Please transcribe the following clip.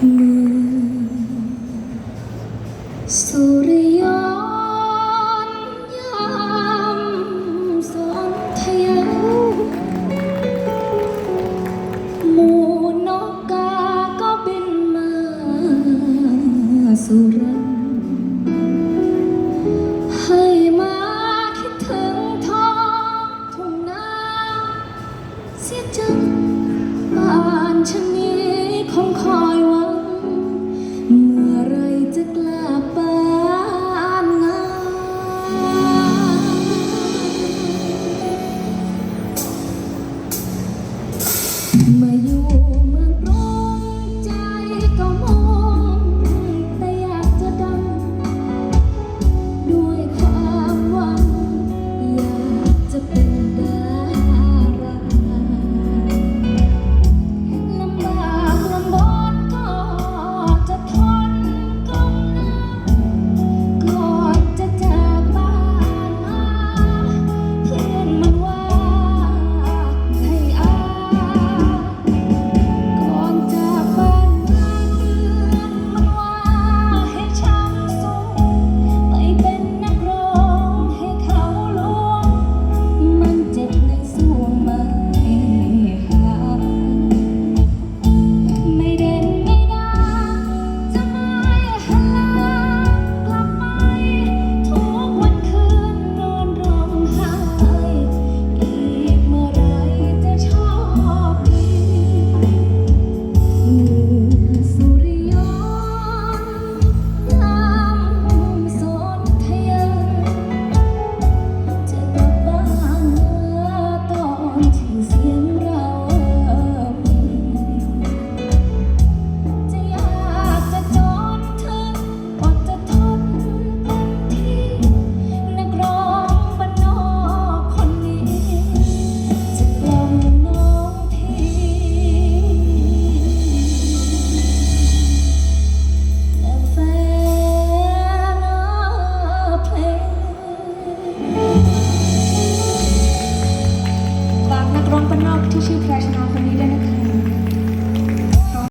สุริยนยามสนทยาหมูนกกาก็บินมาสุรังให้มาคิดถึงท้องทุ่งนาเสียจังบ้าน คนบ้านนอกที่ชื่อแพรชนาคนนี้ด้นะ